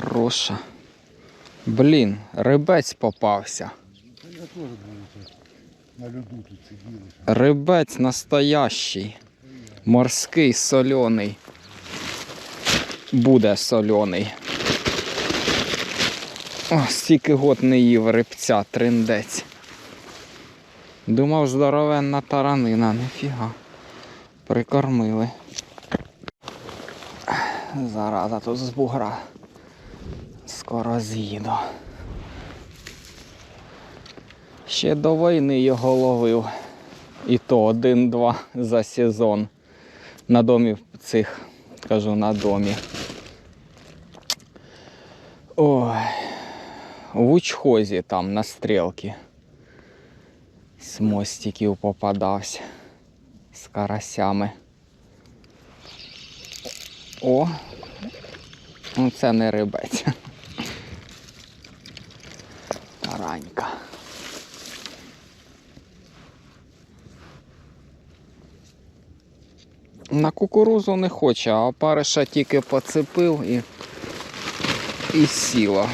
Хороша. Блін, рибець попався. Рибець настоящий. Морський соляний. Буде соляний. О, стільки год не їв рибця, триндець. Думав, здоровенна таранина, ніфіга. Прикормили. Зараза тут з бугра. Скоро з'їду. Ще до війни його ловив. І то один-два за сезон. На домі цих, кажу, на домі. Ой. В учхозі там на стрілки. З мостиків попадався. З карасями. О! Ну це не рибець. Таранька. На кукурузу не хоче, а опариша тільки поцепив і, і сіла.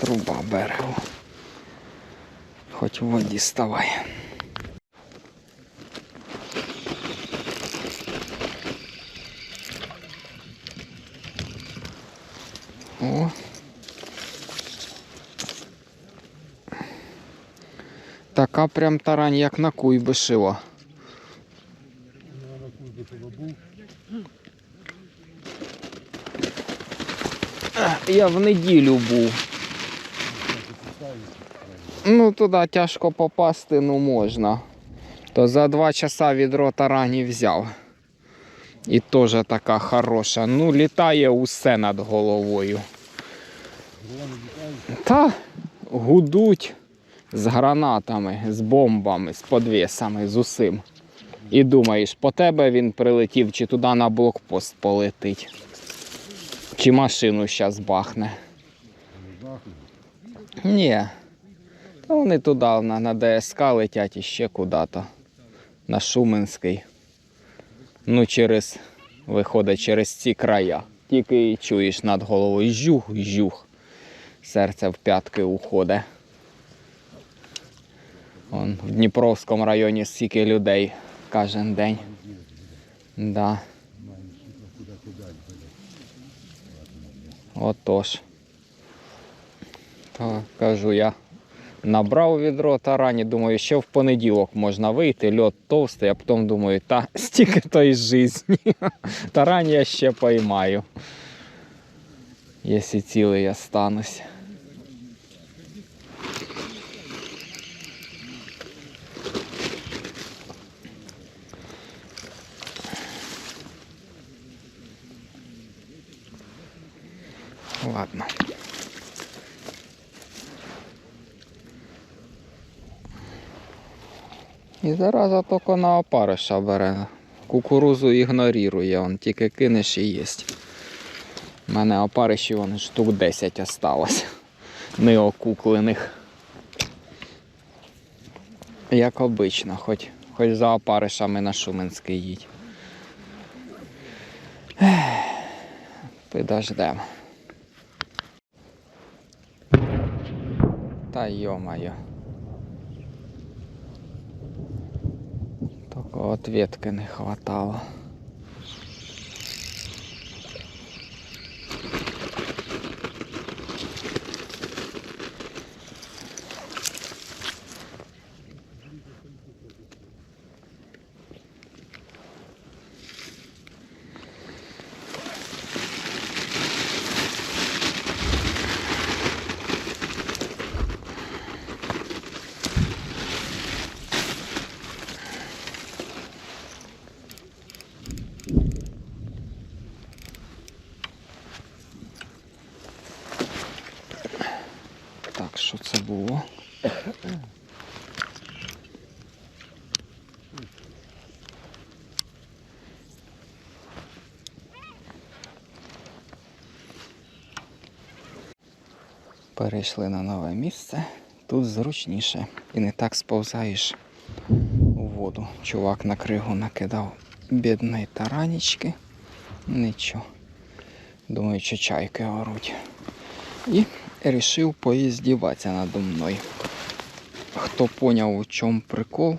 Труба берегу. Хоч в воді ставай. О. Така прям тарань, як на на Я в неділю був. Ну, туди тяжко попасти, ну можна. То за два часа відро тарані взяв. І теж така хороша. Ну, літає усе над головою. Та гудуть з гранатами, з бомбами, з подвісами, з усім. І думаєш, по тебе він прилетів, чи туди на блокпост полетить. Чи машину зараз бахне. Ні. Та вони туди на, на ДСК летять іще куди-то. На Шуменський. Ну, через, виходить, через ці края. Тільки чуєш над головою жух, жух. Серце в п'ятки уходить. Вон, в Дніпровському районі скільки людей кожен день. Да. Отож. То, кажу я. Набрав відро тарані, думаю, ще в понеділок можна вийти, льот товстий, а потім думаю, та стільки то із житті. Тарані я ще поймаю. Якщо цілий я станусь. Ладно. І зараза тільки на опариша бере. Кукурузу ігнорує, он тільки кинеш і єсть. У мене опаришів вон штук 10 осталось. Неокуклених. Як обично, хоч, хоч за опаришами на Шуменський їдь. Підождемо. Та йо-моє. Тільки ответки не хватало. Так, що це було? Перейшли на нове місце. Тут зручніше і не так сповзаєш у воду. Чувак на кригу накидав бідної таранічки. Нічого. Думаю, що чайки оруть. І вирішив поіздіватися надо мною. Хто поняв, в чому прикол,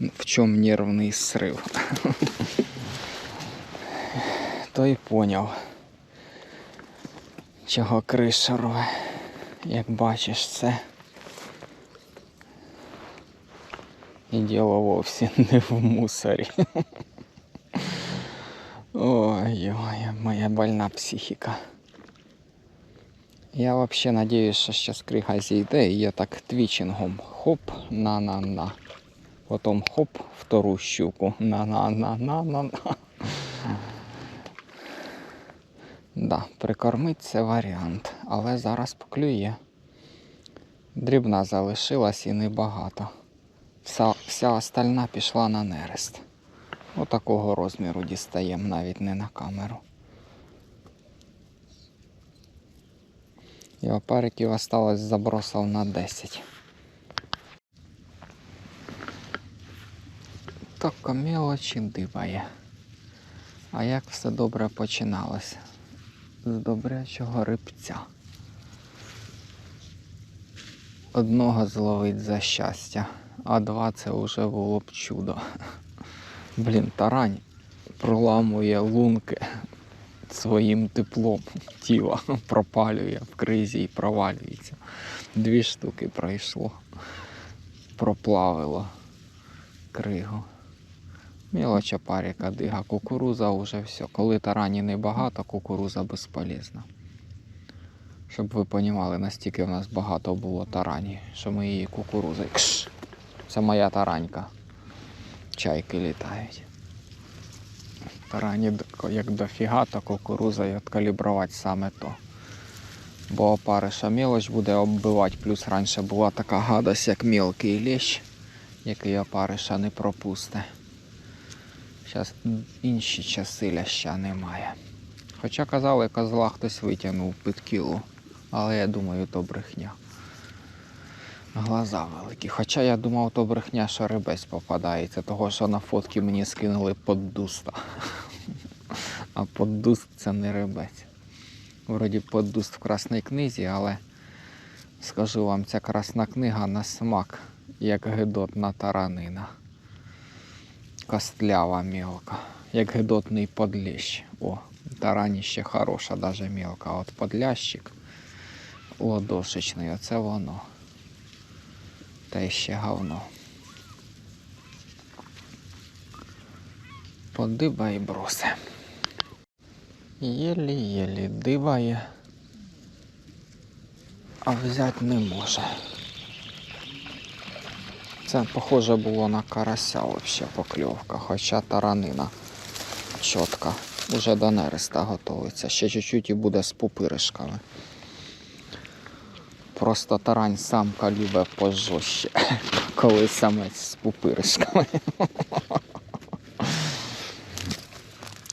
в чому нервний срив, той поняв, чого криша рве. Як бачиш, це. І діло вовсе не в мусорі. Ой-ой, моя больна психіка. Я вообще надіюсь, що зараз крига зійде, і я так твічингом хоп, на-на-на. Потім хоп, втору щуку. На-на-на-на-на-на. Да, прикормить це варіант, але зараз поклює. Дрібна залишилась і небагато. Вся, вся остальна пішла на нерест. Отакого розміру дістаємо навіть не на камеру. І опариків осталось забросов на 10. Тільки мелочі дибає. А як все добре починалося? З добрячого рибця. Одного зловить за щастя, а два це вже було б чудо. Блін, тарань проламує лунки своїм теплом тіла, пропалює в кризі і провалюється. Дві штуки пройшло, проплавило кригу. Мілоча паріка дига, кукуруза вже все. Коли тарані небагато, кукуруза безполезна. Щоб ви розуміли, настільки в нас багато було тарані, що ми її кукурузи. Кш! Це моя таранька. Чайки літають. Тарані як дофіга, то кукуруза і откалібрувати саме то. Бо опариша мілоч буде оббивати, плюс раніше була така гадость, як мілкий лещ, який опариша не пропусте. Зараз інші часи ляща немає. Хоча казали, козла хтось витягнув під кілу, але я думаю, то брехня. Глаза великі. Хоча я думав, то брехня, що рибець попадається, того що на фотки мені скинули поддуста. А поддуст це не рибець. Вроді поддуст в красній книзі, але скажу вам, ця красна книга на смак, як гидотна таранина. Костлява мілка, як гидотний подлещ. О, тараніще хороша, даже мілка. А От подлящик ладошечний, оце воно. Та ще говно. Подиба і бросе. Єлі-єлі дибає, а взяти не може. Це похоже було на карася вообще покльовка, хоча таранина чітка. Уже до нереста готується. Ще чуть-чуть і буде з пупиришками. Просто тарань самка любить пожорстче, коли самець з пупиришками.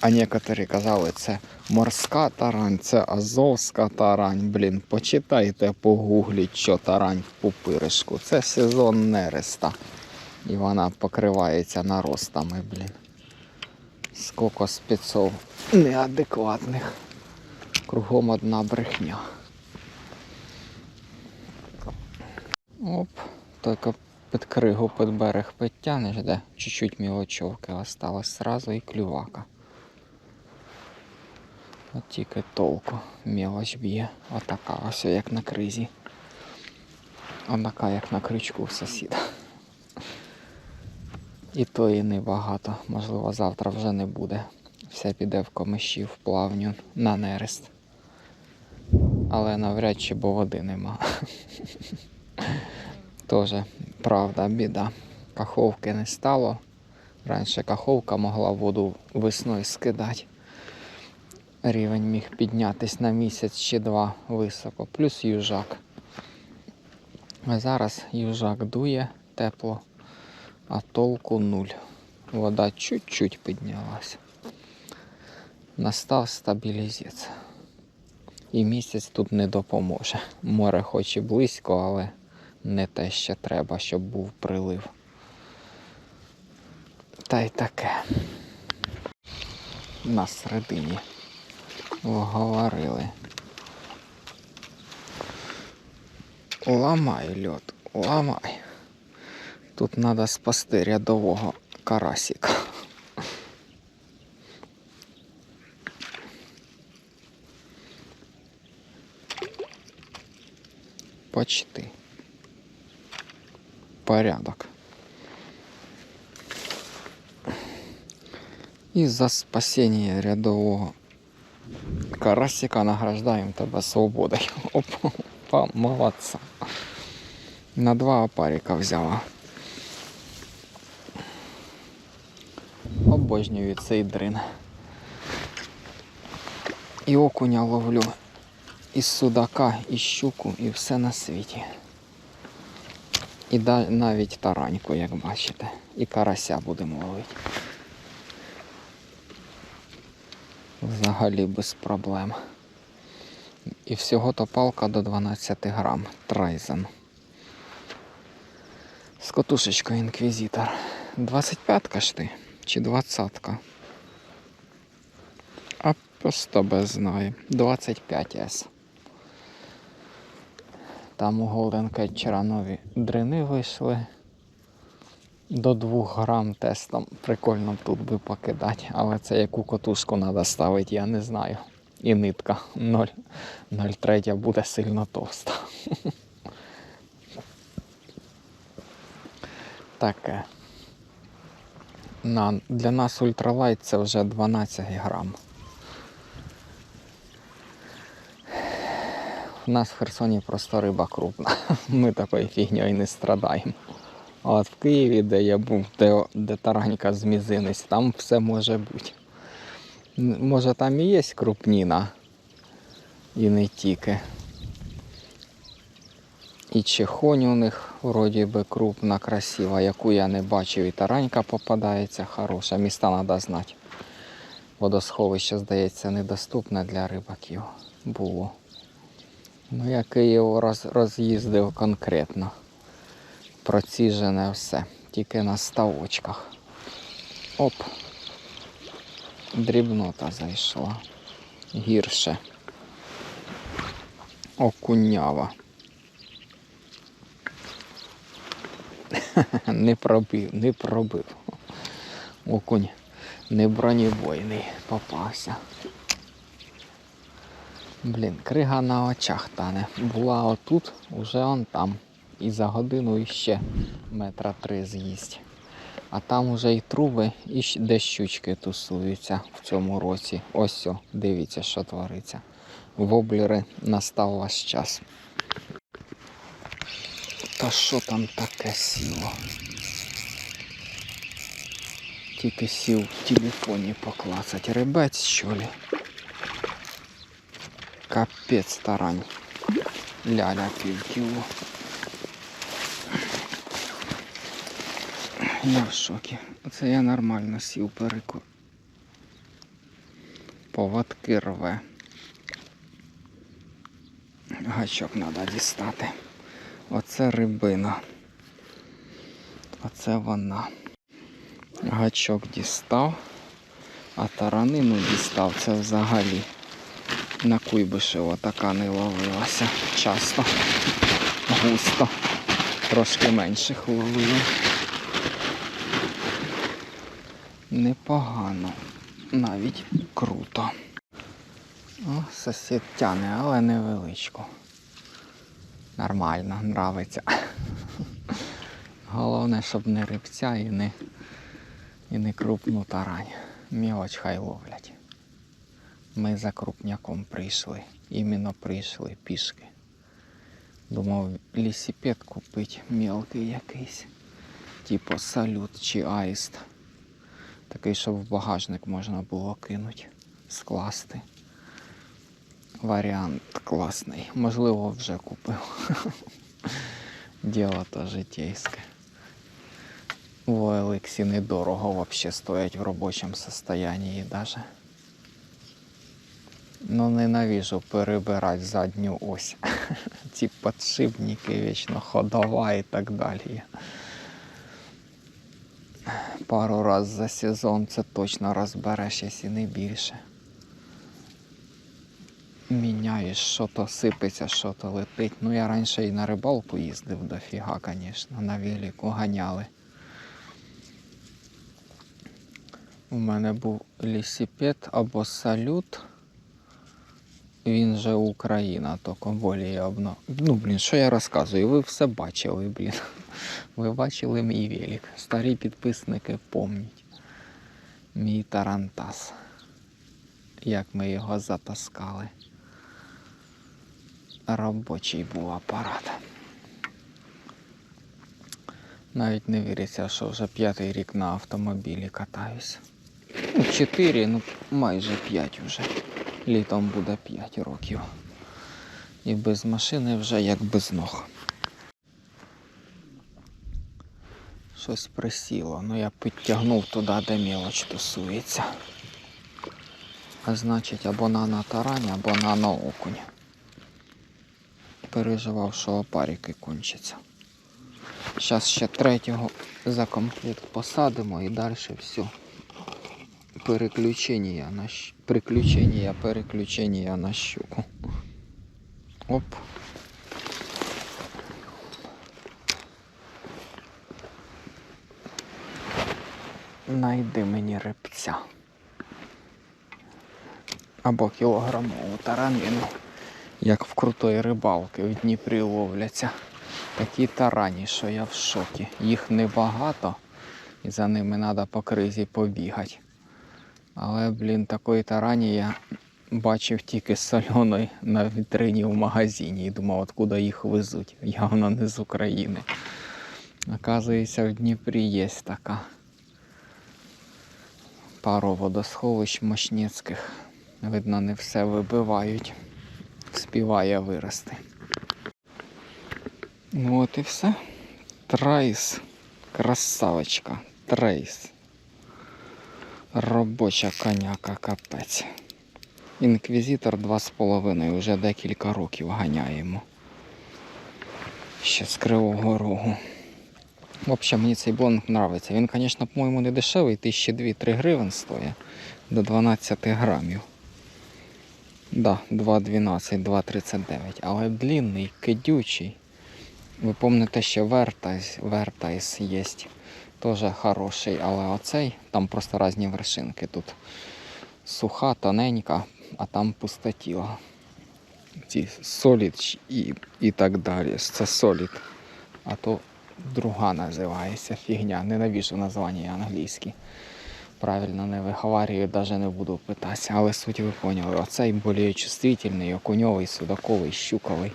А некоторі казали, це морська тарань, це азовська тарань. Блін, почитайте, погугліть, що тарань в пупиришку. Це сезон нереста. І вона покривається наростами, блін. Скільки спецов неадекватних. Кругом одна брехня. Оп, тільки під кригу під берег підтягнеш, де чуть-чуть мілочовки осталось сразу і клювака. От тільки толку. Мелоч б'є. Отака ось як на кризі. Отака, як на крючку в сусіда. І то і небагато. Можливо, завтра вже не буде. Все піде в комиші, в плавню на нерест. Але навряд чи, бо води нема. Тоже правда, біда. Каховки не стало. Раніше каховка могла воду весною скидати. Рівень міг піднятись на місяць чи два високо, плюс южак. А зараз южак дує тепло, а толку нуль. Вода чуть-чуть піднялась. Настав стабілізець. І місяць тут не допоможе. Море хоч і близько, але не те ще треба, щоб був прилив. Та й таке. На середині говорили. Ламай льот, ламай. Тут треба спасти рядового карасика. Почти. Порядок. І за спасіння рядового карасика награждаємо тебе свободою. Опа, молодца. На два опарика взяла. Обожнюю цей дрин. І окуня ловлю, і судака, і щуку, і все на світі. І навіть тараньку, як бачите. І карася будемо ловити. Взагалі без проблем. І всього то палка до 12 грам. Трайзен. З котушечкою інквізитор. 25-ка ж ти? Чи 20-ка? А просто без знаю. 25С. Там у Golden Catcher нові дрини вийшли. До 2 грам тестом. Прикольно тут би покидати, але це яку котушку треба ставити, я не знаю. І нитка 0,3 буде сильно товста. Таке. На, для нас ультралайт це вже 12 грам. У нас в Херсоні просто риба крупна. Ми такою фігньою не страдаємо. А от в Києві, де я був, де, де таранька з мізинець, там все може бути. Може там і є крупніна, і не тільки. І чехонь у них вроді би крупна, красива, яку я не бачив. І таранька попадається хороша. Міста треба знати. Водосховище, здається, недоступне для рибаків було. Ну, я Київ роз, роз'їздив конкретно. Проціжене все. Тільки на ставочках. Оп. Дрібнота зайшла. Гірше. Окунява. Не пробив, не пробив. Окунь не бронебойний попався. Блін, крига на очах тане. Була отут, уже он там. І за годину іще метра три з'їсть. А там уже і труби, і де щучки тусуються в цьому році. Ось о, дивіться, що твориться. Воблери настав ваш час. Та що там таке сіло? Тільки сів в телефоні поклацать. Рибець, що ли? Капець тарань. Ляля півкіло. Я в шокі. Оце я нормально сів переку. Поводки рве. Гачок треба дістати. Оце рибина. Оце вона. Гачок дістав, а таранину дістав. Це взагалі на Куйбишево така не ловилася. Часто, густо. Трошки менших ловили. Непогано. Навіть круто. О, сусід тяне, але невеличку. Нормально, нравиться. Головне, щоб не рибця і не, і не крупну тарань. Мілоч хай ловлять. Ми за крупняком прийшли. Іменно прийшли пішки. Думав лісіпед купити мілкий якийсь. Типу салют чи аїст. Такий, щоб в багажник можна було кинути, скласти. Варіант класний. Можливо, вже купив. Діло то житейське. В OLX недорого вообще стоять в робочому состоянии даже. Ну, ненавижу перебирати задню ось. Ці подшипники, вічно ходова і так далі. Пару раз за сезон це точно розбереш, і не більше. Міняєш, що то сипеться, що то летить. Ну я раніше і на рибалку їздив дофіга, звісно, на віліку ганяли. У мене був лісіпед або салют. Він же Україна, тільки более обно. Ну, блін, що я розказую? Ви все бачили, блін. Ви бачили мій велик. Старі підписники помнять. Мій тарантас. Як ми його затаскали. Робочий був апарат. Навіть не віриться, що вже п'ятий рік на автомобілі катаюсь. Ну, чотири, ну майже п'ять вже. Літом буде 5 років. І без машини вже як без ног. Щось присіло, ну я підтягнув туди, де мілоч тусується. А значить, або на тарані, або на окунь. Переживав, що опарики кончаться. Зараз ще третього за комплект посадимо і далі все переключення на щ... приключення, переключення на щуку. Оп. Найди мені рибця. Або кілограмову таранину. Як в крутої рибалки в Дніпрі ловляться. Такі тарані, що я в шокі. Їх небагато, і за ними треба по кризі побігати. Але, блін, такої тарані я бачив тільки сольоної на вітрині в магазині і думав, откуда їх везуть. Явно не з України. Оказується, в Дніпрі є така. Пару водосховищ мощницьких. Видно, не все вибивають. Співає вирости. Ну от і все. Трайс. Красавочка. Трейс. Робоча коняка капець. Інквізитор 2,5 вже декілька років ганяємо. Ще з Кривого Рогу. В общем, мені цей блонг подобається. Він, звісно, по-моєму, не дешевий, 1002-3 гривень стоїть до 12 грамів. Да, 2,12, 2,39. Але длинний, кидючий. Ви пам'ятаєте, що Вертайс, Вертайс є. Теж хороший, але оцей, там просто різні вершинки. Тут суха, тоненька, а там пустотіла. Ці солід і, і так далі. Це солід. А то друга називається фігня. Ненавіжу названня англійські. Правильно не виговарюю, навіть не буду питатися. Але суть ви поняли. Оцей більш чувствительний, окуньовий, судаковий, щуковий.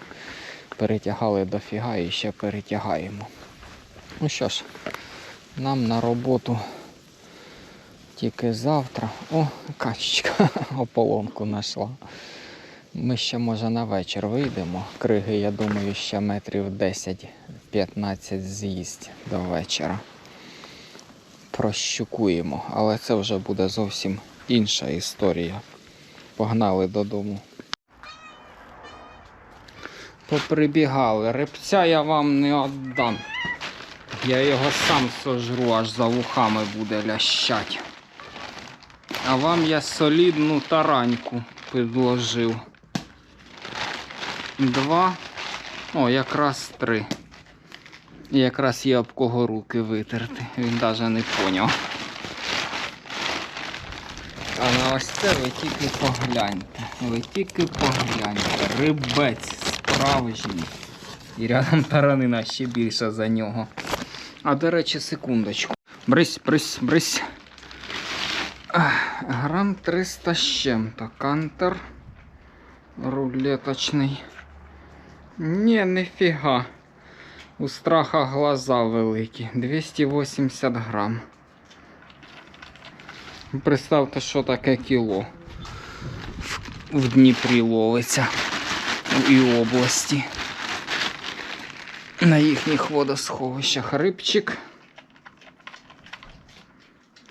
Перетягали до фіга і ще перетягаємо. Ну що ж, нам на роботу тільки завтра. О, качечка ополонку знайшла. Ми ще може на вечір вийдемо. Криги, я думаю, ще метрів 10-15 з'їсть до вечора. Прощукуємо, але це вже буде зовсім інша історія. Погнали додому. Поприбігали. Рибця я вам не віддам. Я його сам сожру, аж за вухами буде лящать. А вам я солідну тараньку підложив. Два. О, якраз три. І якраз є об кого руки витерти. Він навіть не поняв. А на ось це ви тільки погляньте. Ви тільки погляньте. Рибець справжній. І рядом таранина ще більша за нього. А до речі, секундочку. Брись, брись, брись. Грам 300 з чим-то. Кантер. Рулеточний. Ні, нифіга. У страха глаза великі. 280 грам. Представте, що таке кіло в Дніпрі ловиться і області. На їхніх водосховищах рибчик.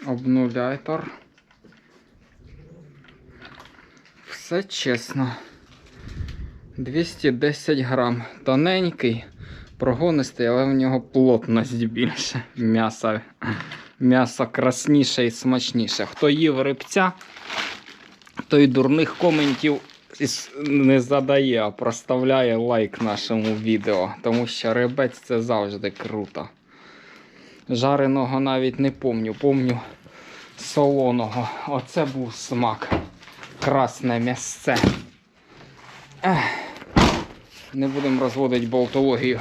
Обнулятор. Все чесно. 210 грам. Тоненький, прогонистий, але в нього плотність більше. М'яса, М'ясо красніше і смачніше. Хто їв рибця, той дурних коментів не задає, а проставляє лайк нашому відео. Тому що рибець це завжди круто. Жареного навіть не помню. Помню солоного. Оце був смак. Красне м'ясце. Ех. Не будемо розводити болтологію.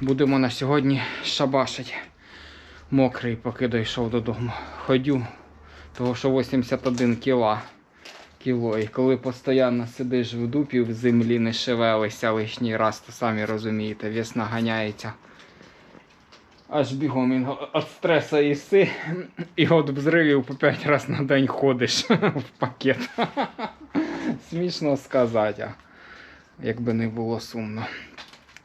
Будемо на сьогодні шабашить. Мокрий, поки дійшов додому. Ходю, того що 81 кіла. Кіло. І коли постійно сидиш в дупі в землі, не шевелися лишній раз, то самі розумієте, вес наганяється. Аж бігом він від стресу їси, і от взривів по 5 разів на день ходиш в пакет. Смішно сказати, якби не було сумно.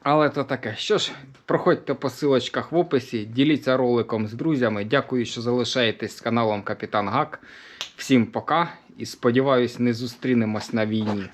Але то таке. Що ж, проходьте по силочках в описі, діліться роликом з друзями. Дякую, що залишаєтесь з каналом Капітан Гак. Всім пока і сподіваюсь, не зустрінемось на війні.